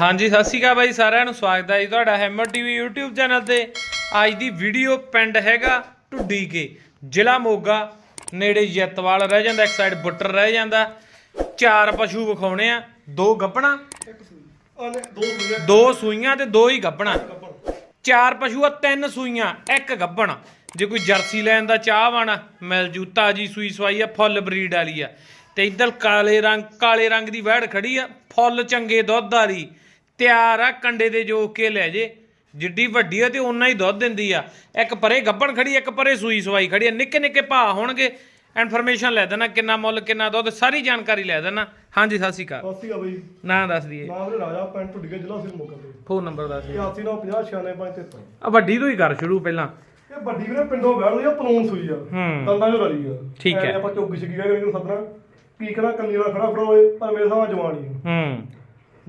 ਹਾਂਜੀ, ਸਤਿ ਸ਼੍ਰੀ ਅਕਾਲ ਬਾਈ, ਸਾਰਿਆਂ ਨੂੰ ਸਵਾਗਤ ਹੈ ਜੀ ਤੁਹਾਡਾ ਹੈਮਰ ਟੀਵੀ YouTube ਚੈਨਲ ਤੇ। ਅੱਜ ਦੀ ਵੀਡੀਓ ਪਿੰਡ ਹੈਗਾ ਢੁੱਡੀ ਕੇ ਜ਼ਿਲ੍ਹਾ ਮੋਗਾ, ਨੇੜੇ ਜੈਤਵਾਲ ਰਹਿ ਜਾਂਦਾ, ਇੱਕ ਸਾਈਡ ਬੁੱਟਰ ਰਹਿ ਜਾਂਦਾ। ਚਾਰ ਪਸ਼ੂ ਵਿਖਾਉਣੇ ਆ, ਦੋ ਗੱਪਣਾ, ਦੋ ਸੂਈਆਂ ਦੋ ਤੇ ਦੋ ਹੀ ਗੱਪਣਾ। ਚਾਰ ਪਸ਼ੂ ਆ, ਤਿੰਨ ਸੂਈਆਂ, ਇੱਕ ਗੱਭਣ ਜੇ ਕੋਈ ਜਰਸੀ ਲੈਣ ਦਾ ਚਾਹਵਾਨ ਮਿਲ ਜੂ ਤਾਜੀ ਸੂਈ ਸਵਾਈ ਆ, ਫੁੱਲ ਬਰੀਡ ਵਾਲੀ ਆ। ਤੇ ਇੱਧਰ ਕਾਲੇ ਰੰਗ ਕਾਲੇ ਰੰਗ ਦੀ ਵਹਿੜ ਖੜੀ ਆ, ਫੁੱਲ ਚੰਗੇ ਦੁੱਧ ਵਾਲੀ। ਤਿਆਰ ਆ ਕੰਡੇ ਦੇ ਜੋ ਕੇ ਲੈ ਜੇ। ਜਿੱਡੀ ਵੱਡੀ ਆ ਤੇ ਓਨਾ ਹੀ ਦੁੱਧ ਦਿੰਦੀ ਆ। ਇੱਕ ਪਰੇ ਗੱਬਣ ਖੜੀ ਇੱਕ ਪਰੇ ਸੂਈ ਸਵਾਈ ਖੜੀ ਆ। ਨਿੱਕੇ ਨਿੱਕੇ ਭਾ ਹੋਣਗੇ ਇਨਫੋਰਮੇਸ਼ਨ ਲੈ ਦੇਣਾ ਕਿੰਨਾ ਮੁੱਲ ਕਿੰਨਾ ਦੁੱਧ ਸਾਰੀ ਜਾਣਕਾਰੀ ਲੈ ਦੇਣਾ। ਹਾਂਜੀ ਸਤਿ ਸ਼੍ਰੀ ਅਕਾਲ। ਸਾਸੀ ਆ ਬਈ। ਨਾਂ ਦੱਸ ਦਈਏ। ਨਾਮ ਰਾਜਾ ਪਿੰਡ ਢੁੱਡੀਆ ਜ਼ਿਲ੍ਹਾ ਸਿਰ ਮੋਗਾ ਤੇ। ਫੋਨ ਨੰਬਰ ਦੱਸ ਦਈਏ। 8950 ਆ ਵੱਡੀ ਤੋਂ ਹੀ ਕਰ ਸ਼ੁਰੂ ਪਹਿਲਾਂ। ਇਹ ਵੱਡੀ ਵੀਰੇ ਪਿੰਡੋਂ ਵੜ ਲਈ ਆ ਪਲੂਨ ਸੂਈ ਆ। ਦੰਦਾਂ ਜੋ ਰਲੀ ਆ। ਠੀਕ ਹੈ। ਆਪਾਂ ਚੌਕੀ ਛਕੀ ਗਏ ਇਹਨੂੰ ਸੱਦਣਾ। ਕੀ ਕਹਣਾ ਕੰਨੀ ਨਾਲ ਖੜਾ ਫੜਾ ਹੋਏ ਪਰ ਮੇਰੇ ਨਾਲ ਜਵਾਨੀ। ਹੂੰ।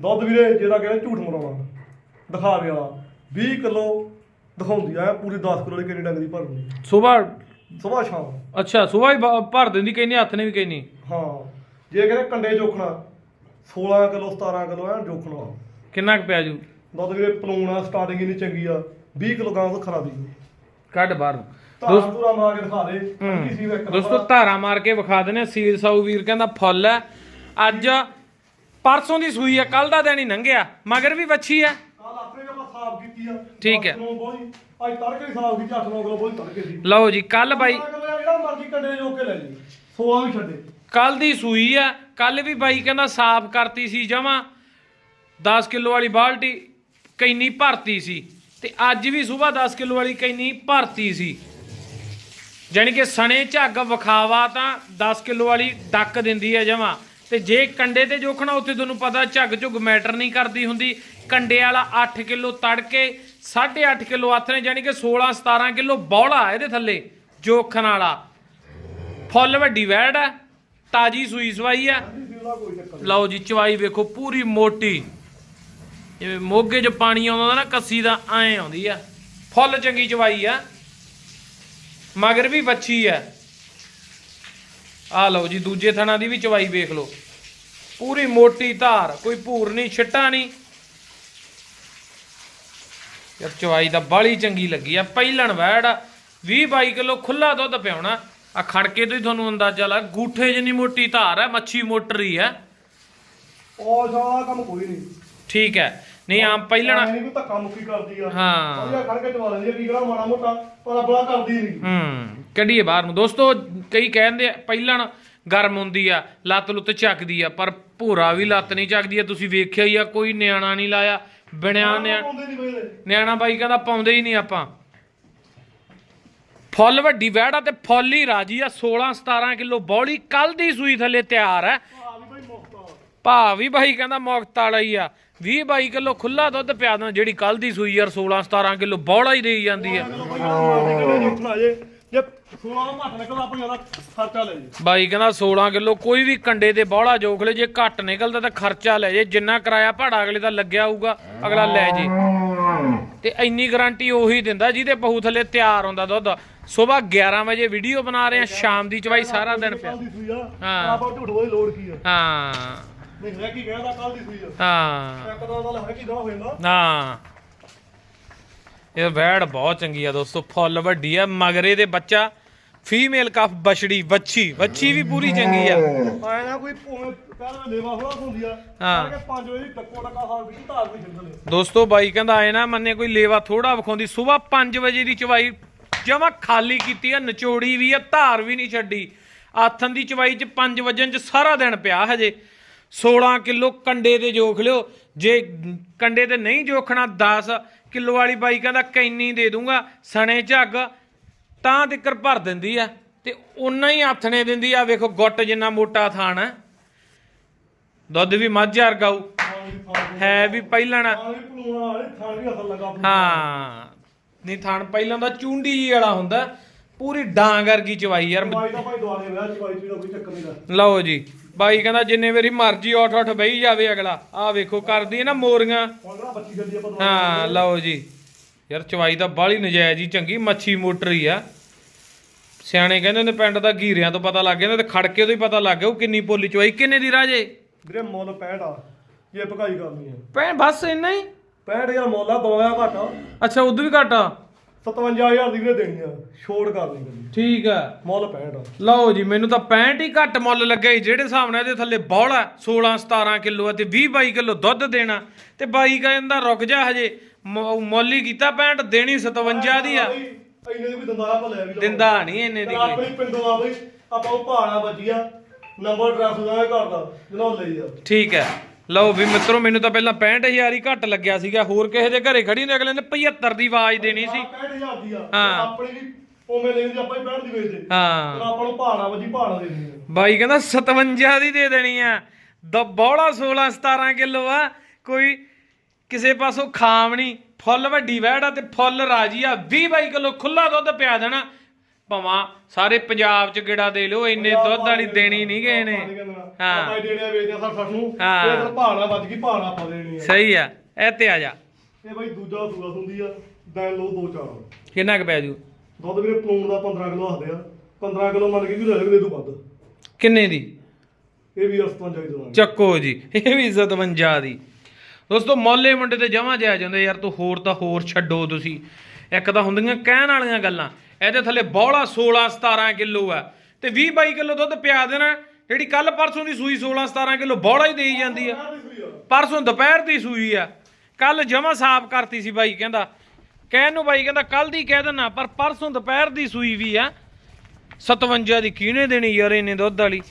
ਦੁੱਧ ਵੀਰੇ ਜਿਹਦਾ ਕਹਿੰਦੇ ਝੂਠ ਮਰਾਉਣਾ। ਦਿਖਾਵੇ ਵਾਲਾ 20 ਕਿਲੋ ਦਿਖਾਉਂਦੀ ਆ ਪੂਰੀ 10 ਕਿਲੋ ਦੀ ਕਿੰਨੀ ਡੰਗ ਦੀ ਭਰਨੀ। ਸਵੇਰ ਸਵੇਰ ਸ਼ਾਮ। ਅੱਛਾ ਸਵੇਰ ਹੀ ਭ- ਭਰ ਦਿੰਦੀ ਕਹਿੰਦੀ ਹੱਥ ਨੇ ਵੀ ਕਹਿੰਦੀ। ਹਾਂ। ਜੇ ਕਹਿੰਦੇ ਕੰਡੇ ਜੋਖਣਾ 16 ਕਿਲੋ 17 ਕਿਲੋ ਐ ਜੋਖਣਾ ਕਿੰਨਾ ਕੁ ਪਿਆ ਜੂ? ਦੁੱਧ ਵੀਰੇ ਪਲੂਣ ਸਟਾਰਟਿੰਗ ਇੰਨੀ ਚੰਗੀ ਆ। 20 ਕਿਲੋ ਗਾਂ ਤੋਂ ਖਰਾ ਦੀ ਕੱਢ ਬਾਹਰ ਨੂੰ। ਧਾਰਾ ਧੂਰਾ ਮਾਰ ਕੇ ਦਿਖਾ ਦੇ। ਹੂੰ। ਕਿਸੇ ਇੱਕ ਦੋਸਤੋ ਧਾਰਾ ਮਾਰ ਕੇ ਵਿਖਾ ਦਨੇ ਸੀਲ ਸਾਊ ਵੀਰ ਕਹਿੰਦਾ ਫੁੱਲ ਹੈ। ਅੱਜ ਪਰਸੋਂ ਦੀ ਸੂਈ ਹੈ ਕੱਲ ਦਾ ਦਿਨ ਹੀ ਲੰਘਿਆ ਮਗਰ ਵੀ ਵੱਛੀ ਹੈ ਕੱਲ ਆਪਣੇ ਆਪਾਂ ਸਾਫ਼ ਕੀਤੀ ਆ। ਠੀਕ ਹੈ। ਬੋਲੀ ਅੱਜ ਤੜਕੇ ਹੀ ਸਾਫ਼ ਕੀਤੀ 8 9 ਕਿਲੋ ਬੋਲੀ ਤੜਕੇ ਦੀ। ਲਓ ਜੀ ਕੱਲ ਬਾਈ। ਜਿਹੜਾ ਮਰਜ਼ੀ ਕੰਡੇ ਜੋ ਕੇ ਲੈ ਜੀ 16 ਵੀ ਛੱਡੇ। ਕੱਲ ਦੀ ਸੂਈ ਆ ਕੱਲ ਵੀ ਬਾਈ ਕਹਿੰਦਾ ਸਾਫ਼ ਕਰਤੀ ਸੀ ਜਮਾ। 10 ਕਿਲੋ ਵਾਲੀ ਬਾਲਟੀ ਕੈਨੀ ਭਰਤੀ ਸੀ ਤੇ ਅੱਜ ਵੀ ਸਵੇਰ 10 ਕਿਲੋ ਵਾਲੀ ਕੈਨੀ ਭਰਤੀ ਸੀ। ਜਾਣੀ ਕਿ ਸਣੇ ਝੱਗ ਵਿਖਾਵਾ ਤਾਂ 10 ਕਿਲੋ ਵਾਲੀ ਡੱਕ ਦਿੰਦੀ ਹੈ ਜਮਾ। ਤੇ ਜੇ ਕੰਡੇ ਤੇ ਜੋਖਣਾ, ਉੱਥੇ ਤੁਹਾਨੂੰ ਪਤਾ ਝੱਗ ਝੁੱਗ ਮੈਟਰ ਨਹੀਂ ਕਰਦੀ ਹੁੰਦੀ। ਕੰਡੇ ਵਾਲਾ 8 ਕਿਲੋ ਤੜਕੇ 8.5 ਕਿਲੋ ਹੱਥ ਨੇ, ਜਾਣੀ ਕਿ 16 17 ਕਿਲੋ ਬੌਲਾ ਇਹਦੇ ਥੱਲੇ, ਜੋਖਣ ਵਾਲਾ। ਫੁੱਲ ਵੱਡੀ ਵੈੜ ਹੈ, ਤਾਜੀ ਸੂਈ ਸਵਾਈ ਹੈ। ਲਓ ਜੀ, ਚਵਾਈ ਵੇਖੋ, ਪੂਰੀ ਮੋਟੀ। ਜਿਵੇਂ ਮੋਗੇ 'ਚ ਪਾਣੀ ਆਉਂਦਾ ਨਾ, ਕੱਸੀ ਦਾ, ਐਂ ਆਉਂਦੀ ਆ। ਫੁੱਲ ਚੰਗੀ ਚਵਾਈ ਆ। ਮਗਰ ਵੀ ਬੱਚੀ ਆ ਆ ਲਓ ਜੀ ਦੂਜੇ ਥਣਾ ਦੀ ਵੀ ਚਵਾਈ ਵੇਖ ਲਓ। ਪੂਰੀ ਮੋਟੀ ਧਾਰ ਕੋਈ ਭੂਰ ਨਹੀਂ ਛਿੱਟਾ ਨਹੀਂ। ਯਾਰ ਚਵਾਈ ਤਾਂ ਬਾਲੀ ਚੰਗੀ ਲੱਗੀ ਆ। ਪਹਿਲਣ ਵੈੜ 20 22 ਕਿਲੋ ਖੁੱਲਾ ਦੁੱਧ ਪਿਆਉਣਾ। ਆ ਖੜਕੇ ਤੋਂ ਹੀ ਤੁਹਾਨੂੰ ਅੰਦਾਜ਼ਾ ਲੱਗ ਗੂਠੇ ਜਿੰਨੀ ਮੋਟੀ ਧਾਰ ਹੈ ਮੱਛੀ ਮੋਟਰੀ ਹੈ ਉਹ ਸਾਰਾ ਕੰਮ ਕੋਈ ਨਹੀਂ। ਠੀਕ ਹੈ। ਨਹੀਂ ਆਮ ਪਹਿਲਣ ਨਹੀਂ ਕੋਈ ਧੱਕਾ ਮੁੱਕੀ ਕਰਦੀ ਆ। ਹਾਂ। ਵਧੀਆ ਖੜ ਕੇ ਚਵਾ ਲੈਂਦੀ ਆ ਕੀ ਕਰਾਂ ਮਾੜਾ ਮੋਟਾ ਪਰ ਬੜਾ ਕਰਦੀ ਨਹੀਂ ਹੂੰ ਕੱਢੀਏ ਬਾਹਰ ਨੂੰ। ਦੋਸਤੋ ਕਈ ਕਹਿੰਦੇ ਆ, ਪਹਿਲਣ ਗਰਮ ਹੁੰਦੀ ਆ ਲੱਤ ਲੁੱਤ ਚੱਕਦੀ ਆ ਪਰ ਭੂਰਾ ਵੀ ਲੱਤ ਨਹੀਂ ਚੱਕਦੀ ਆ। ਤੁਸੀਂ ਵੇਖਿਆ ਹੀ ਆ ਕੋਈ ਨਿਆਣਾ ਨਹੀਂ ਲਾਇਆ ਬਿਨਿਆ ਬਈ ਨਿਆਣਾ ਬਾਈ ਕਹਿੰਦਾ ਪਾਉਂਦੇ ਹੀ ਨਹੀਂ ਆਪਾਂ। ਫੁੱਲ ਵੱਡੀ ਵਹਿੜ ਤੇ ਫੁੱਲ ਹੀ ਰਾਜੀ ਆ। 16 17 ਕਿਲੋ ਬੌਲੀ ਕੱਲ ਦੀ ਸੂਈ ਥੱਲੇ ਤਿਆਰ ਆ। ਭਾ ਵੀ ਬਾਈ ਕਹਿੰਦਾ ਮੁਕਤ ਵਾਲਾ ਹੀ ਆ। 20 22 ਕਿਲੋ ਖੁੱਲਾ ਦੁੱਧ ਪਿਆ ਦੇਣਾ ਜਿਹੜੀ ਕੱਲ ਦੀ ਸੂਈ ਯਾਰ 16 17 ਕਿਲੋ ਬੌਲਾ ਹੀ ਦੇਈ ਜਾਂਦੀ ਆ। ਬਈ ਆਹ ਮਾਰਦੇ ਕਿਹੜੇ ਜੁੱਠਣਾ ਜੇ ਜੇ 16 ਮੱਠ ਨਿਕਲਦਾ ਆਪਣੀ ਜ਼ਿਆਦਾ ਖਰਚਾ ਲੈ ਜੇ ਬਾਈ ਕਹਿੰਦਾ 16 ਕਿਲੋ ਕੋਈ ਵੀ ਕੰਡੇ ਤੇ ਬੌਲਾ ਜੋਖ ਲੈ ਜੇ ਘੱਟ ਨਿਕਲਦਾ ਤਾਂ ਖਰਚਾ ਲੈ ਜੇ ਜਿੰਨਾ ਕਿਰਾਇਆ ਭਾੜਾ ਅਗਲੇ ਦਾ ਲੱਗਿਆ ਹੋਊਗਾ ਅਗਲਾ ਲੈ ਜੇ। ਤੇ ਇੰਨੀ ਗਾਰੰਟੀ ਉਹੀ ਦਿੰਦਾ ਜਿਹਦੇ ਪਹੂ ਥੱਲੇ ਤਿਆਰ ਹੁੰਦਾ ਦੁੱਧ। ਸਵੇਰ 11 ਵਜੇ ਵੀਡੀਓ ਬਣਾ ਰਹੇ ਆ ਸ਼ਾਮ ਦੀ ਚਵਾਈ ਸਾਰਾ ਦਿਨ ਪਿਆ। ਦੀ ਹਾਂ। ਆਪਾਂ ਝੂਠ ਬੋਲੀ ਲੋੜ ਕੀ ਆ? ਹਾਂ। ਨਹੀਂ ਹੈ ਕੀ ਕਹਿੰਦਾ ਕੱਲ ਦੀ ਸੂਈ ਆ। ਹਾਂ। ਇੱਕ ਦਾ ਦਾ ਹੈ ਕੀ ਦਾ ਹੋ। ਜਾਂਦਾ ਹਾਂ ਇਹ ਵੈੜ ਬਹੁਤ ਚੰਗੀ ਆ ਦੋਸਤੋ ਫੁੱਲ ਵੱਡੀ ਆ ਮਗਰੇ ਦੇ ਬੱਚਾ ਫੀਮੇਲ ਕਫ ਬਛੜੀ ਵੱਛੀ ਵੱਛੀ ਵੀ ਪੂਰੀ ਚੰਗੀ ਆ। ਆਇਆ ਨਾ ਕੋਈ ਭੂਵੇਂ ਕਹਿੰਦਾ ਲੇਵਾ ਹੋਣਾ ਹੁੰਦੀ ਆ। ਹਾਂ। ਕਿ 5 ਵਜੇ ਦੀ ਟੱਕੋ ਟੱਕਾ ਸਾਲ ਵਿੱਚ ਧਾਰ ਵੀ ਛੱਡਦੇ ਦੋਸਤੋ ਬਾਈ ਕਹਿੰਦਾ ਆਏ ਨਾ ਮੰਨੇ ਕੋਈ ਲੇਵਾ ਥੋੜਾ ਵਿਖਾਉਂਦੀ ਸਵੇਰ 5 ਵਜੇ ਦੀ ਚਵਾਈ ਜਮਾ ਖਾਲੀ ਕੀਤੀ ਆ ਨਚੋੜੀ ਵੀ ਆ ਧਾਰ ਵੀ ਨਹੀਂ ਛੱਡੀ। ਆਥਨ ਦੀ ਚਵਾਈ ਚ 5 ਵਜਨ ਚ ਸਾਰਾ ਦਿਨ ਪਿਆ ਹਜੇ। 16 ਕਿਲੋ ਕੰਡੇ ਤੇ ਜੋਖ ਲਿਓ। ਜੇ ਕੰਡੇ ਤੇ ਨਹੀਂ ਜੋਖਣਾ 10 ਕਿਲੋ ਵਾਲੀ ਬਾਈ ਕਹਿੰਦਾ ਕੈਨੀ ਦੇ ਦੂੰਗਾ ਸਣੇ ਝੱਗ ਤਾਂ ਤਿੱਕਰ ਭਰ ਦਿੰਦੀ ਆ। ਤੇ ਉਨਾ ਹੀ ਆਥਣੇ ਦਿੰਦੀ ਆ ਵੇਖੋ ਗੁੱਟ ਜਿੰਨਾ ਮੋਟਾ ਥਾਣ ਹੈ ਦੁੱਧ ਵੀ ਮੱਝ ਵਰਗਾਊ ਹੈ ਵੀ ਪਹਿਲਣ ਹਾਂ ਵੀ ਅਸਲ ਲਗਾ ਹਾਂ। ਨਹੀਂ ਥਾਣ ਪਹਿਲਾਂ ਦਾ ਚੁੰਡੀ ਜੀ ਵਾਲਾ ਹੁੰਦਾ। ਪੂਰੀ ਡਾਂਗ ਵਰਗੀ ਚਵਾਈ ਯਾਰ। ਦਾ ਦਾ ਲਓ ਜੀ। ਬਾਈ ਕਹਿੰਦਾ ਜਿੰਨੇ ਮੇਰੀ ਮਰਜ਼ੀ ਉੱਠ ਉੱਠ ਬਈ ਜਾਵੇ ਅਗਲਾ। ਆਹ ਵੇਖੋ ਕਰਦੀ ਹੈ ਨਾ ਮੋਰੀਆਂ। ਹਾਂ ਲਓ ਜੀ। ਯਾਰ ਚਵਾਈ ਤਾਂ ਬਾਹਲੀ ਨਜਾਇਜ਼ ਹੀ ਚੰਗੀ ਮੱਛੀ ਮੋਟਰੀ ਆ। ਸਿਆਣੇ ਕਹਿੰਦੇ ਨੇ ਪਿੰਡ ਦਾ ਘੀਰਿਆਂ ਤੋਂ ਪਤਾ ਲੱਗ ਜਾਂਦਾ ਤੇ ਖੜਕੇ ਤੋਂ ਹੀ ਪਤਾ ਲੱਗ ਗਿਆ ਉਹ ਕਿੰਨੀ ਪੋਲੀ ਚਵਾਈ ਕਿੰਨੇ ਦੀ ਰਾਜੇ? ਵੀਰੇ ਮੁੱਲ 65 ਆ। ਜੇ ਭਕਾਈ ਕਰਨੀ ਹੈ ਪੈ ਬਸ ਇੰਨਾ ਹੀ? 65000 ਮੁੱਲ ਆ ਦੋਇਆ ਘਾਟਾ। ਅੱਛਾ ਉਦੋਂ ਵੀ ਘੱਟ? ਆ 57000 ਦੀ ਵੀਰੇ ਦੇਣੀ ਆ। ਛੋੜ ਕਰਨੀ ਕਰੀ ਠੀਕ ਆ। ਮੁੱਲ 65 ਆ। ਲਓ ਜੀ ਮੈਨੂੰ ਤਾਂ 65 ਹੀ ਘੱਟ ਮੁੱਲ ਲੱਗਾ ਜੀ ਜਿਹੜੇ ਹਿਸਾਬ ਨਾਲ ਇਹਦੇ ਥੱਲੇ ਬੌਲਾ 16 17 ਕਿਲੋ ਤੇ 20 22 ਕਿਲੋ ਦੁੱਧ ਦੇਣਾ। ਤੇ ਬਾਈ ਕਹਿੰਦਾ ਰੁਕ ਜਾ ਹਜੇ ਮੁੱਲ ਹੀ ਕੀਤਾ 65 ਦੇਣੀ 57 ਦੀ ਆ। ਇੰਨੇ ਦੀ ਵੀ ਦਿੰਦਾ ਆ ਭਲਿਆ ਵੀ। ਦਿੰਦਾ ਨਹੀਂ ਇੰਨੇ ਦੀ ਆਪਣੀ ਪਿੰਡੋਂ ਆ ਬਈ ਆਪਾਂ ਉਹ ਪਹਾੜਾ ਵੱਜੀਆ ਨੰਬਰ ਐਡਰੈਸ ਦਾ ਘਰ ਦਾ ਜਨਾ ਲਈ ਆ। ਠੀਕ ਹੈ ਲਓ ਵੀ ਮਿੱਤਰੋ ਮੈਨੂੰ ਤਾਂ ਪਹਿਲਾਂ 65000 ਹੀ ਘੱਟ ਲੱਗਿਆ ਸੀਗਾ। ਹੋਰ ਕਿਸੇ ਦੇ ਘਰੇ ਖੜੀ ਹੁੰਦੇ ਅਗਲੇ ਨੇ 75 ਦੀ ਆਵਾਜ਼ ਦੇਣੀ ਸੀ। 65000 ਦੀ ਆ। ਹਾਂ। ਆਪਣੀ ਵੀ ਉਵੇਂ ਦੀ ਆਪਾਂ ਹੀ 65 ਦੀ ਵੇਚਦੇ ਹਾਂ। ਚਲ ਆਪਾਂ ਨੂੰ ਪਹਾੜਾ ਵੱਜੀ ਪਹਾੜਾ ਦੇ ਦੇਣੀ ਆ। ਬਾਈ ਕਹਿੰਦਾ 57 ਦੀ ਦੇ ਦੇਣੀ ਆ। ਦ ਬੌਲਾ 16 17 ਕਿਲੋ ਆ। ਕੋਈ ਕਿਸੇ ਪਾਸੋਂ ਖਾਮ ਨਹੀਂ ਫੁੱਲ ਵੱਡੀ ਵਹਿੜ ਆ ਤੇ ਫੁੱਲ ਰਾਜੀ ਆ। 20 22 ਕਿਲੋ ਖੁੱਲਾ ਦੁੱਧ ਪਿਆ ਦੇਣਾ। ਭਵਾਂ ਸਾਰੇ ਪੰਜਾਬ ਚ ਗੇੜਾ ਦੇ ਲਿਓ ਇੰਨੇ ਦੁੱਧ ਵਾਲੀ ਦੇਣੀ ਨਹੀਂ ਗਏ ਨੇ। ਹਾਂ। ਆਪਾਂ ਹੀ ਦੇਣੇ ਆ ਵੇਚਦੇ ਆ ਸਰ ਸੱਠ ਨੂੰ ਹਾਂ। ਇਹ ਫਿਰ ਪਹਾੜਾ ਵੱਜ ਗਈ ਪਹਾੜਾ ਆਪਾਂ ਦੇਣੀ ਆ। ਸਹੀ ਆ ਇਹ ਤੇ ਆ ਜਾ। ਇਹ ਬਾਈ ਦੂਜਾ ਸੂਆ ਹੁੰਦੀ ਆ ਦਿਨ ਲੋ ਦੋ ਚਾਰ। ਕਿੰਨਾ ਕੁ ਪੈ ਜੂ? ਦੁੱਧ ਵੀਰੇ ਪਲੂਣ ਦਾ 15 ਕਿਲੋ ਹੱਸਦੇ ਆ। 15 ਕਿਲੋ ਮੰਨ ਕੇ ਵੀ ਲੈ ਸਕਦੇ ਤੂੰ ਵੱਧ। ਕਿੰਨੇ ਦੀ? ਇਹ ਵੀ ਅਸਤਾਂ ਚਾਹੀਦਾ ਦੇਵਾਂਗੇ ਚੱਕੋ ਜੀ ਇਹ ਵੀ 57 ਦੀ। ਦੋਸਤੋ ਮੌਲੇ ਮੁੰਡੇ ਤੇ ਜਮਾ ਜਾਇਆ ਜਾਂਦੇ ਯਾਰ ਤੂੰ ਹੋਰ ਤਾਂ ਹੋਰ ਛੱਡੋ ਤੁਸੀਂ। ਇੱਕ ਤਾਂ ਹੁੰਦੀਆਂ ਕਹਿਣ ਵਾਲੀਆਂ ਗੱਲਾਂ ਇਹਦੇ ਥੱਲੇ ਬੌਲਾ 16 17 ਕਿਲੋ ਆ। ਤੇ 20 22 ਕਿਲੋ ਦੁੱਧ ਪਿਆ ਦੇਣਾ, ਜਿਹੜੀ ਕੱਲ ਪਰਸੋਂ ਦੀ ਸੂਈ 16 17 ਕਿਲੋ ਬੌਲਾ ਹੀ ਦੇਈ ਜਾਂਦੀ ਆ। ਪਰਸੋਂ ਦੁਪਹਿਰ ਦੀ ਸੂਈ ਆ। ਕੱਲ ਜਮਾ ਸਾਫ਼ ਕਰਤੀ ਸੀ ਬਾਈ, ਕਹਿੰਦਾ, ਕਹਿਣ ਨੂੰ ਬਾਈ ਕਹਿੰਦਾ ਕੱਲ ਦੀ ਕਹਿ ਦੇਣਾ ਪਰ ਪਰਸੋਂ ਦੁਪਹਿਰ ਦੀ ਸੂਈ ਵੀ ਆ। 57 ਦੀ ਕਿਹਨੇ ਦੇਣੀ ਯਾਰ ਇਹਨੇ ਦੁੱਧ ਵਾਲੀ।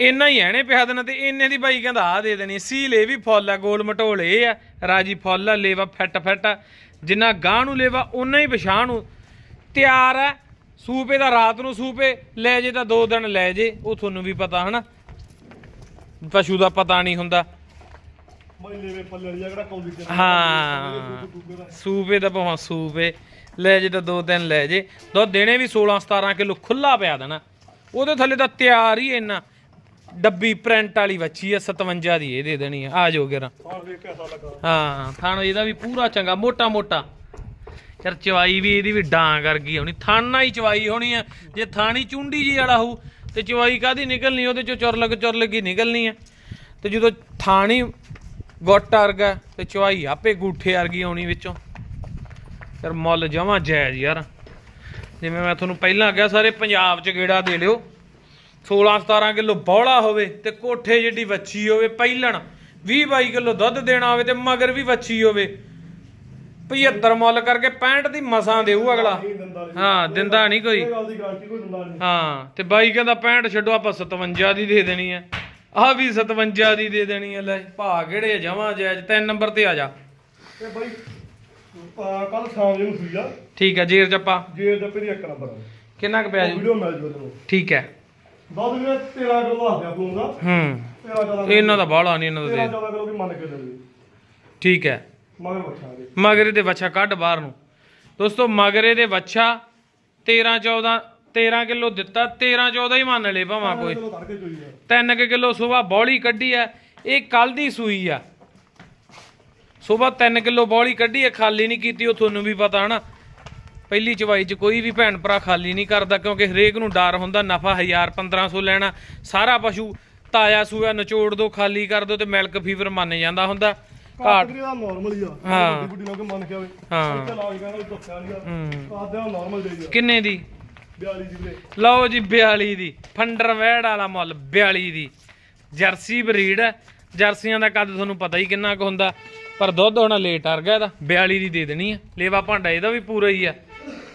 ਇੰਨਾ ਹੀ ਐਣੇ ਪਿਆ ਦੇਣਾ ਤੇ ਇੰਨੇ ਦੀ ਬਾਈ ਕਹਿੰਦਾ ਆ ਦੇ ਦੇਣੀ। ਸੀਲ ਇਹ ਵੀ ਫੁੱਲ ਆ, ਗੋਲ ਮਟੋਲ ਇਹ ਆ। ਰਾਜੀ ਫੁੱਲ ਆ, ਲੇਵਾ ਫਿੱਟ ਫਿੱਟ ਆ। ਜਿੰਨਾ ਗਾਂ ਨੂੰ ਲੇਵਾ ਉਨਾ ਹੀ ਪਛਾਣ ਨੂੰ। ਤਿਆਰ ਆ ਸੂਪੇ ਦਾ ਰਾਤ ਨੂੰ ਸੂਪੇ ਲੈ ਜੇ ਤਾਂ ਦੋ ਦਿਨ ਲੈ ਜੇ ਉਹ ਤੁਹਾਨੂੰ ਵੀ ਪਤਾ ਹਨਾ। ਪਸ਼ੂ ਦਾ ਪਤਾ ਨਹੀਂ ਹੁੰਦਾ। ਮਹੀਨੇ ਵੇ ਪੱਲੇ ਵਾਲੀ ਆ ਕਿਹੜਾ ਕੌਲੀ ਤੇ ਹਾਂ ਸੂਪੇ ਦਾ ਭਾਵੇਂ ਸੂਪੇ ਲੈ ਜੇ ਤਾਂ ਦੋ ਦਿਨ ਲੈ ਜੇ। ਦੁੱਧ ਦੇਣੇ ਵੀ 16 17 ਕਿਲੋ ਖੁੱਲਾ ਪਿਆ ਦੇਣਾ। ਉਹਦੇ ਥੱਲੇ ਤਾਂ ਤਿਆਰ ਹੀ ਇੰਨਾ। ਡੱਬੀ ਪ੍ਰਿੰਟ ਵਾਲੀ ਵੱਛੀ ਆ 57 ਦੀ ਇਹ ਦੇ ਦੇਣੀ ਆ। ਆ ਜਾਓ ਗਿਰਾ ਹਾਂ ਹਾਂ ਥਣ ਇਹਦਾ ਵੀ ਪੂਰਾ ਚੰਗਾ ਮੋਟਾ ਮੋਟਾ ਯਾਰ ਚਵਾਈ ਵੀ ਇਹਦੀ ਵੀ ਡਾਂਗ ਵਰਗੀ ਹੋਣੀ, ਥਣ ਨਾਲ ਹੀ ਚਵਾਈ ਹੋਣੀ ਆ। ਜੇ ਥਾਣੀ ਚੁੰਡੀ ਜੀ ਵਾਲਾ ਹੋਊ, ਤੇ ਚਵਾਈ ਕਾਦੀ ਨਿਕਲਣੀ, ਉਹਦੇ ਚੋਂ ਚੁਰਲਕ ਚੁਰਲਕ ਹੀ ਨਿਕਲਣੀ ਆ। ਤੇ ਜਦੋਂ ਥਾਣੀ ਗੁੱਟ ਵਰਗਾ, ਤੇ ਚਵਾਈ ਆਪੇ ਗੂਠੇ ਵਰਗੀ ਆਉਣੀ ਵਿੱਚੋਂ। ਯਾਰ ਮੁੱਲ ਜਮਾ ਜਾਇਜ਼ ਯਾਰ। ਜਿਵੇਂ ਮੈਂ ਤੁਹਾਨੂੰ ਪਹਿਲਾਂ ਕਿਹਾ, ਸਾਰੇ ਪੰਜਾਬ 'ਚ ਗੇੜਾ ਦੇ ਲਿਓ। 16 17 ਕਿਲੋ ਬੌਲਾ ਹੋਵੇ ਤੇ ਕੋਠੇ ਜਿੱਡੀ ਵੱਛੀ ਹੋਵੇ, ਪਹਿਲਣ। 20 22 ਕਿਲੋ ਦੁੱਧ ਦੇਣਾ ਹੋਵੇ ਤੇ ਮਗਰ ਵੀ ਵੱਛੀ ਹੋਵੇ। 75 ਮੁੱਲ ਕਰਕੇ 65 ਦੀ ਮਸਾਂ ਦੇਊ ਅਗਲਾ। ਹਾਂ ਦਿੰਦਾ ਨਹੀਂ ਕੋਈ। ਹਾਂ ਤੇ ਬਾਈ ਕਹਿੰਦਾ 65 ਛੱਡੋ ਆਪਾਂ 57 ਦੀ ਦੇ ਦੇਣੀ ਆ। ਆਹ ਵੀ 57 ਦੀ ਦੇ ਦੇਣੀ ਆ ਲੈ ਭਾ ਕਿਹੜੇ ਜਮਾ ਜਾਇਜ਼ ਤਿੰਨ ਨੰਬਰ ਤੇ ਆ ਜਾ। ਇਹ ਬਾਈ ਕੱਲ ਸ਼ਾਮ ਨੂੰ ਸੂਈ ਆ। ਠੀਕ ਹੈ ਜੇਰ ਚੱਪਾ ਜੇ ਡੱਬੇ ਦੀ ਇੱਕ ਨੰਬਰ ਆ। ਕਿੰਨਾ ਕੁ ਪਿਆ ਜੂ? ਵੀਡੀਓ ਮਿਲ ਜੂ ਤੈਨੂੰ ਠੀਕ ਹੈ ਦੁੱਧ ਵੀਰੇ 13 ਕਿਲੋ ਆ ਪਲੂਣ ਦਾ। ਹੂੰ। 13 14 ਇਹਨਾਂ ਦਾ ਬਾਹਲਾ ਨਹੀਂ ਇਹਨਾਂ ਦਾ 13 ਦੇ। 14 ਕਿਲੋ ਵੀ ਮੰਨ ਕੇ ਚੱਲੀ ਠੀਕ ਹੈ ਮਗਰ ਦੇ। ਵੱਛਾ ਕੱਢ ਬਾਹਰ ਨੂੰ। ਦੋਸਤੋ ਮਗਰੇ ਦੇ ਵੱਛਾ 13 14 13 ਕਿਲੋ ਦਿੱਤਾ 13 14 ਹੀ ਮੰਨ ਲੈ ਭਾਵਾਂ ਕੋਈ। ਕਿਲੋ ਤੜਕੇ ਚੋਈ ਆ। 3 ਕਿਲੋ ਸਵੇਰ ਬੌਲੀ ਕੱਢੀ ਆ ਇਹ ਕੱਲ ਦੀ ਸੂਈ ਆ। ਸਵੇਰ 3 ਕਿਲੋ ਬੌਲੀ ਕੱਢੀ ਆ ਖਾਲੀ ਨਹੀਂ ਕੀਤੀ ਉਹ ਤੁਹਾਨੂੰ ਵੀ ਪਤਾ ਹਨਾ। ਪਹਿਲੀ ਚਵਾਈ 'ਚ ਕੋਈ ਵੀ ਭੈਣ ਭਰਾ ਖਾਲੀ ਨਹੀਂ ਕਰਦਾ ਕਿਉਂਕਿ ਹਰੇਕ ਨੂੰ ਡਰ ਹੁੰਦਾ ਨਫਾ 1000 1500 ਲੈਣਾ ਸਾਰਾ ਪਸ਼ੂ ਤਾਜ਼ਾ ਸੂਆ ਨਿਚੋੜ ਦੋ ਖਾਲੀ ਕਰ ਦੋ ਤੇ ਮਿਲਕ ਫੀਵਰ ਮੰਨ ਜਾਂਦਾ ਹੁੰਦਾ। ਘਾਟ। ਦਾ ਨਾਰਮਲ ਹੀ ਆ। ਹਾਂ। ਵੱਡੀ ਬੁੱਢੀ ਲੋਕ ਮੰਨ ਕੇ ਆਵੇ। ਹਾਂ। ਇੱਥੇ ਲਾਜ ਕਹਿੰਦਾ ਦੱਸਿਆ ਨਹੀਂ ਹੂੰ। ਆ ਨਾਰਮਲ ਜਾਈ ਆ। ਕਿੰਨੇ ਦੀ? 42 ਜੀ ਵੀਰੇ। ਲਓ ਜੀ 42 ਦੀ। ਫੰਡਰ ਵੈੜ ਵਾਲਾ ਮੁੱਲ 42 ਦੀ। ਜਰਸੀ ਬਰੀਡ ਹੈ। ਜਰਸੀਆਂ ਦਾ ਕੱਦ ਤੁਹਾਨੂੰ ਪਤਾ ਹੀ ਕਿੰਨਾ ਕੁ ਹੁੰਦਾ। ਪਰ ਦੁੱਧ ਹੋਣਾ ਲੇਟ ਆ ਗਿਆ ਇਹਦਾ। 42 ਦੀ ਦੇ ਦੇਣੀ ਹੈ ਲੇਵਾ ਭਾਂਡਾ ਇਹਦਾ ਵੀ ਪੂਰਾ ਹੀ ਆ।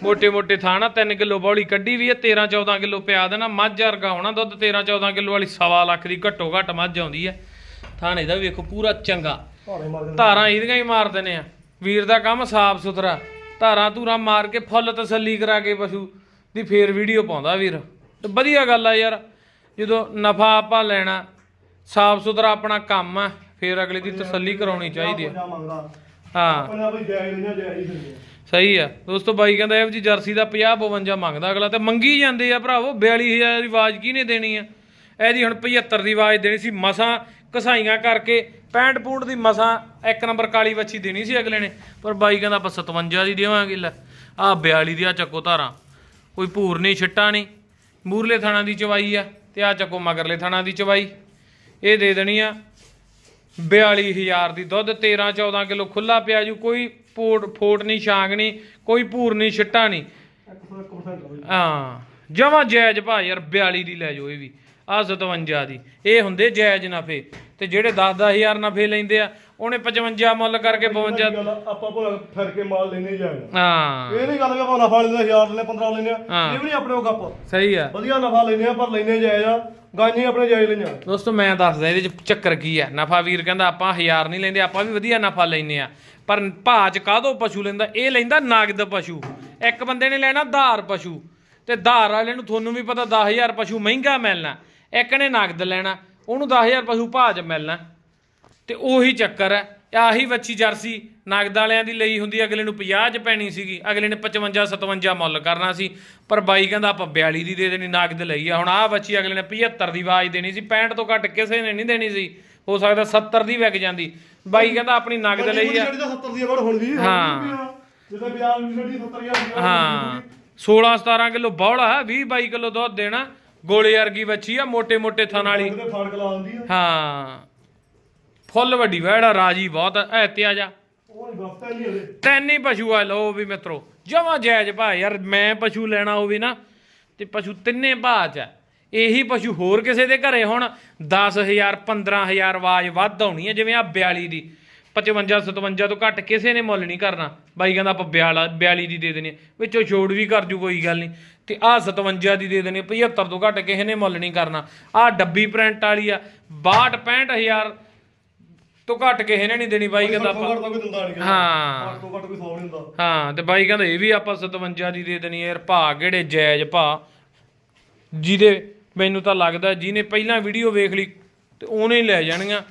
ਮੋਟੇ ਮੋਟੇ ਥਾਣਾ 3 ਕਿਲੋ ਬੌਲੀ ਕੱਢੀ ਵੀ ਹੈ 13 14 ਕਿਲੋ ਪਿਆ ਦੇਣਾ ਮੱਝ ਵਰਗਾ ਹੋਣਾ ਦੁੱਧ। 13 14 ਕਿਲੋ ਵਾਲੀ ਸਵਾ ਲੱਖ ਦੀ ਘੱਟੋ ਘੱਟ ਮੱਝ ਆਉਂਦੀ ਹੈ ਥਾਣੇ ਦਾ ਵੀ ਵੇਖੋ ਪੂਰਾ ਚੰਗਾ। ਭਾਰੇ ਮਾਰ ਦਿੰਦਾ ਧਾਰਾਂ ਇਹਦੀਆਂ ਹੀ ਮਾਰ ਦਿੰਦੇ ਆ। ਵੀਰ ਦਾ ਕੰਮ ਸਾਫ਼ ਸੁਥਰਾ। ਧਾਰਾਂ ਧੂਰਾਂ ਮਾਰ ਕੇ ਫੁੱਲ ਤਸੱਲੀ ਕਰਾ ਕੇ ਪਸ਼ੂ ਦੀ ਫੇਰ ਵੀਡੀਓ ਪਾਉਂਦਾ ਵੀਰ। ਤੇ ਵਧੀਆ ਗੱਲ ਆ ਯਾਰ। ਜਦੋਂ ਨਫਾ ਆਪਾਂ ਲੈਣਾ ਸਾਫ਼ ਸੁਥਰਾ ਆਪਣਾ ਕੰਮ ਆ ਫੇਰ ਅਗਲੇ ਦੀ ਤਸੱਲੀ ਕਰਾਉਣੀ ਚਾਹੀਦੀ ਆ। ਮੰਗਦਾ। ਹਾਂ। ਆਪਣਾ ਬਈ ਜਾਇਜ਼ ਨਹੀਂ ਨਾ ਜਾਇਜ਼ ਹੀ ਦਿੰਦੇ। ਆ। ਸਹੀ ਆ। ਦੋਸਤੋ ਬਾਈ ਕਹਿੰਦਾ ਇਹ ਜੀ ਜਰਸੀ ਦਾ 50 52 ਮੰਗਦਾ ਅਗਲਾ ਤੇ ਮੰਗੀ ਜਾਂਦੇ ਆ ਭਰਾਵੋ 42000 ਦੀ ਆਵਾਜ਼ ਕਿਹਨੇ ਦੇਣੀ ਆ? ਇਹਦੀ ਹੁਣ 75 ਦੀ ਆਵਾਜ਼ ਦੇਣੀ ਸੀ ਮਸਾਂ ਕਸਾਈਆਂ ਕਰਕੇ 65 ਪੂੰਡ ਦੀ ਮਸਾਂ ਇੱਕ ਨੰਬਰ ਕਾਲੀ ਵੱਛੀ ਦੇਣੀ ਸੀ ਅਗਲੇ ਨੇ ਪਰ ਬਾਈ ਕਹਿੰਦਾ ਆਪਾਂ 57 ਦੀ ਦੇਵਾਂਗੇ ਲੈ ਆ 42 ਦੀ ਆ ਚੱਕੋ ਧਾਰਾਂ। ਕੋਈ ਭੂਰ ਨਹੀਂ ਛਿੱਟਾ ਨਹੀਂ। ਮੂਰਲੇ ਥਾਣਾ ਦੀ ਚਵਾਈ ਆ ਤੇ ਆ ਚੱਕੋ ਮਗਰਲੇ ਥਾਣਾ ਦੀ ਚਵਾਈ। ਇਹ ਦੇ ਦੇਣੀ ਆ 42000 ਦੀ ਦੁੱਧ 13 14 ਕਿਲੋ ਖੁੱਲਾ ਪਿਆ ਜੂ ਕੋਈ ਪੋਟ ਫੋਟ ਨਹੀਂ ਛਾਂਗ ਨਹੀਂ ਕੋਈ ਭੂਰ ਨਹੀਂ ਛਿੱਟਾ ਨਹੀਂ। 101% ਆ ਬਈ। ਹਾਂ ਜਮਾ ਜਾਇਜ਼ ਭਾ ਯਾਰ 42 ਦੀ ਲੈ ਜਾਓ ਇਹ ਵੀ। ਆ 57 ਦੀ। ਇਹ ਹੁੰਦੇ ਜਾਇਜ਼ ਨਫੇ। ਤੇ ਜਿਹੜੇ 10 10000 ਨਫੇ ਲੈਂਦੇ ਆ ਉਹਨੇ 55 ਮੁੱਲ ਕਰਕੇ 52 ਗੱਲ ਆ, ਆਪਾਂ ਭਲਾ ਫਿਰ ਕੇ ਮਾਲ ਲੈਣੇ ਜਾਏਗਾ। ਹਾਂ। ਇਹ ਨਹੀਂ ਗੱਲ ਕਿ ਆਪਾਂ ਨਫਾ ਲੈਂਦੇ 1000 ਲੈ 15 ਲੈਂਦੇ ਆ। ਇਹ ਵੀ ਨਹੀਂ ਆਪਣੇ ਕੋਲ ਗੱਪ। ਸਹੀ ਆ। ਵਧੀਆ ਨਫਾ ਲੈਂਦੇ ਆ ਪਰ ਲੈਣੇ ਜਾਇਜ਼ ਆ। ਗਾਨੀ ਆਪਣੇ ਜਾਇਜ਼ ਲੈਣੇ ਆ। ਦੋਸਤੋ ਮੈਂ ਦੱਸਦਾ ਇਹਦੇ ਚ ਚੱਕਰ ਕੀ ਹੈ ਨਫਾ ਵੀਰ ਕਹਿੰਦਾ ਆਪਾਂ 1000 ਨਹੀਂ ਲੈਂਦੇ ਆਪਾਂ ਵੀ ਵਧੀਆ ਨਫਾ ਲੈਨੇ ਆ। ਪਰ ਚ ਕਾਹਦੋਂ ਪਸ਼ੂ ਲੈਂਦਾ? ਇਹ ਲੈਂਦਾ ਨਗਦ ਪਸ਼ੂ। ਇੱਕ ਬੰਦੇ ਨੇ ਲੈਣਾ ਧਾਰ ਪਸ਼ੂ। ਤੇ ਧਾਰ ਵਾਲੇ ਨੂੰ ਤੁਹਾਨੂੰ ਵੀ ਪਤਾ 10000 ਪਸ਼ੂ ਮਹਿੰਗਾ ਮਿਲਣਾ। ਇੱਕ ਨੇ ਨਗਦ ਲੈਣਾ ਉਹਨੂੰ 10000 ਪਸ਼ੂ ਚ ਮਿਲਣਾ। ਤੇ ਉਹੀ ਚੱਕਰ ਹੈ ਆਹੀ ਵੱਛੀ ਜਰਸੀ ਨਗਦ ਵਾਲਿਆਂ ਦੀ ਲਈ ਹੁੰਦੀ ਅਗਲੇ ਨੂੰ 50 ਚ ਪੈਣੀ ਸੀਗੀ ਅਗਲੇ ਨੇ 55 57 ਮੁੱਲ ਕਰਨਾ ਸੀ ਪਰ ਬਾਈ ਕਹਿੰਦਾ ਆਪਾਂ 42 ਦੀ ਦੇ ਦੇਣੀ ਨਗਦ ਲਈ ਆ। ਹੁਣ ਆਹ ਵੱਛੀ ਅਗਲੇ ਨੇ 75 ਦੀ ਆਵਾਜ਼ ਦੇਣੀ ਸੀ 65 ਤੋਂ ਘੱਟ ਕਿਸੇ ਨੇ ਨਹੀਂ ਦੇਣੀ ਸੀ ਹੋ ਸਕਦਾ 70 ਦੀ ਵਿਕ ਜਾਂਦੀ। ਬਾਈ ਕਹਿੰਦਾ ਆਪਣੀ ਨਗਦ ਲਈ ਆ। ਜਿਹੜੀ ਤਾਂ 70 ਦੀ ਬੜ ਹੁਣ ਵੀ ਹਾਂ। ਜਿੱਦਾਂ ਯੂਨੀਵਰਸਿਟੀ 70000 ਦੀ ਆ ਹਾਂ। 16 17 ਕਿਲੋ ਬੌਲਾ 20 22 ਕਿਲੋ ਦੁੱਧ ਦੇਣਾ। ਗੋਲੇ ਵਰਗੀ ਵੱਛੀ ਆ ਮੋਟੇ ਮੋਟੇ ਥਣ ਵਾਲੀ ਹਾਂ। ਫੁੱਲ ਵੱਡੀ ਵੈੜਾ ਰਾਜੀ ਬਹੁਤ ਐਤਿਆ ਜਾ। ਉਹ ਨਹੀਂ ਵਫਤਾ ਤਿੰਨ ਹੀ ਪਸ਼ੂ ਆ ਲੋ ਵੀ ਮਿੱਤਰੋ। ਜਮਾ ਜਾਇਜ਼ ਭਾ ਯਾਰ ਮੈਂ ਪਸ਼ੂ ਲੈਣਾ ਹੋਵੇ ਨਾ ਤੇ ਪਸ਼ੂ ਤਿੰਨੇ ਭਾ ਚ ਇਹੀ ਪਸ਼ੂ ਹੋਰ ਕਿਸੇ ਦੇ ਘਰੇ ਹੁਣ 10000 15000 ਆਵਾਜ਼ ਵੱਧ ਆਉਣੀ ਹੈ ਜਿਵੇਂ ਆ 42 ਦੀ। 55 57 ਤੋਂ ਘੱਟ ਕਿਸੇ ਨੇ ਮੁੱਲ ਨਹੀਂ ਕਰਨਾ। ਬਾਈ ਕਹਿੰਦਾ ਆਪਾਂ 42 ਦੀ ਦੇ ਦੇਣੀ ਆ। ਵਿੱਚੋਂ ਛੋੜ ਵੀ ਕਰ ਜੂ ਕੋਈ ਗੱਲ ਨਹੀਂ। ਤੇ ਆ 57 ਦੀ ਦੇ ਦੇਣੀ 75 ਤੋਂ ਘੱਟ ਕਿਸੇ ਨੇ ਮੁੱਲ ਨਹੀਂ ਕਰਨਾ। ਆ ਡੱਬੀ ਪ੍ਰਿੰਟ ਵਾਲੀ ਆ 62 65000 ਤੋਂ ਘੱਟ ਕਿਸੇ ਨੇ ਨਹੀਂ ਦੇਣੀ ਬਾਈ ਕਹਿੰਦਾ ਆਪਾਂ। ਹਾਂ। ਘੱਟ ਤੋਂ ਘੱਟ ਕੋਈ 100 ਨਹੀਂ ਦਿੰਦਾ। ਹਾਂ ਤੇ ਬਾਈ ਕਹਿੰਦਾ ਇਹ ਵੀ ਆਪਾਂ 57 ਦੀ ਦੇ ਦੇਣੀ ਯਾਰ ਭਾ ਕਿਹੜੇ ਜਾਇਜ਼ ਭਾ। ਜਿਹਦੇ ਮੈਨੂੰ ਤਾਂ ਲੱਗਦਾ ਜਿਹਨੇ ਪਹਿਲਾਂ ਵੀਡੀਓ ਵੇਖ ਲਈ ਤੇ ਉਹਨੇ ਹੀ ਲੈ ਜਾਣੀਆਂ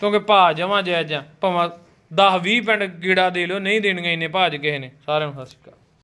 ਕਿਉਂਕਿ ਭਾ ਜਮਾਂ ਜਾਇਜ਼ ਆ ਭਾਵੇਂ 10 20 ਪਿੰਡ ਗੀੜਾ ਦੇ ਲਿਓ ਨਹੀਂ ਦੇਣੀਆਂ ਇੰਨੇ ਭਾਜ ਕਿਸੇ ਨੇ। ਸਾਰਿਆਂ ਨੂੰ ਸਤਿ ਸ਼੍ਰੀ ਅਕਾਲ।